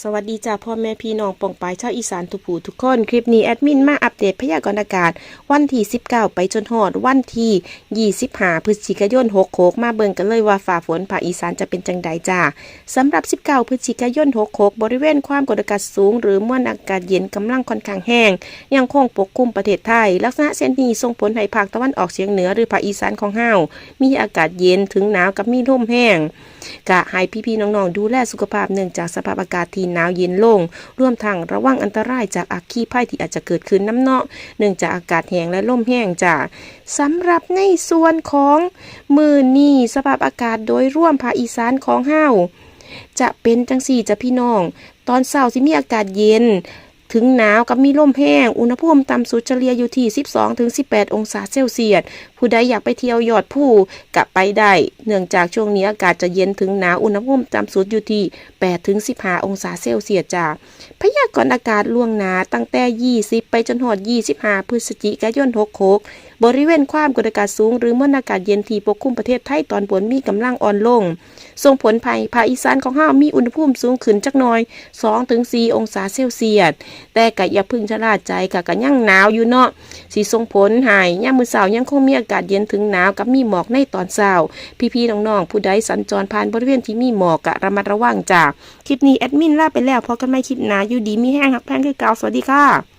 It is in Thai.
สวัสดีจ้าพ่อแม่พี่น้องปองปายชาวอีสานทุกผู้ทุกคน คลิปนี้แอดมินมาอัปเดตพยากรณ์อากาศ วันที่ 19 ไปจนหอด วันที่25พฤศจิกายน6โคกมาเบิ่งกันเลยว่าฝ่าฝนภาคอีสานจะเป็นจังใดจ้าสำหรับ 19 พฤศจิกายน6โคกบริเวณความกดอากาศสูง หรือมวลอากาศเย็นกำลังค่อนข้างแห้ง ยังคงปกคลุมประเทศไทย ลักษณะเช่นนี้ส่งผลให้ภาคตะวันออกเฉียงเหนือหรือภาคอีสานของเฮามีอากาศเย็นถึงหนาวกับมีลมแห้ง กะให้พี่ๆน้องๆ ดูแลสุขภาพเนื่องจากสภาพอากาศที่หนาวเย็นลงรวมทั้งระวังอันตรายจากอัคคีภัยที่อาจจะเกิดขึ้นน้ำเนาะเนื่องจากอากาศแห้งและลมแห้งจ้ะสำหรับในส่วนของมือนี้สภาพอากาศโดยร่วมภาคอีสานของเฮาจะเป็นจังสี่จ้ะพี่น้อง ตอนเช้าสิมีอากาศเย็น ถึงหนาวกับมีลมแห้ง อุณหภูมิต่ำสุดเฉลี่ยอยู่ที่ 12-18 องศาเซลเซียส ผู้ใดอยากไปเที่ยวยอดผู้กะไปได้ เนื่องจากช่วงนี้อากาศจะเย็นถึงหนาว อุณหภูมิต่ำสุดอยู่ที่ 8-15 องศาเซลเซียสจ้า พยากรณ์อากาศล่วงหนาตั้งแต่ 20 ไปจนหอด25 พฤศจิกายน 66 บริเวณความกดอากาศสูง หรือมวลอากาศเย็นที่ปกคลุมประเทศไทยตอนบนมีกำลังอ่อนลง ส่งผลภัยภาคอีสานของเฮามีอุณหภูมิสูงขึ้นจักหน่อย 2-4 องศาเซลเซียสแต่ก็อย่าพึ่งชะล่าใจค่ะกะยังหนาวอยู่เนาะสีส่งผลหายย่ามมือเช้ายังคงมีอากาศเย็นถึงหนาวกับมีหมอกในตอนเช้า พี่ๆน้องๆผู้ใดสัญจรผ่านบริเวณที่มีหมอกกะระมัดระวังจ้าคลิปนี้แอดมินลาไปแล้วพอกันไม่คลิปหนาอยู่ดีมีแห้งหักแพงคือเก่าสวัสดีค่ะ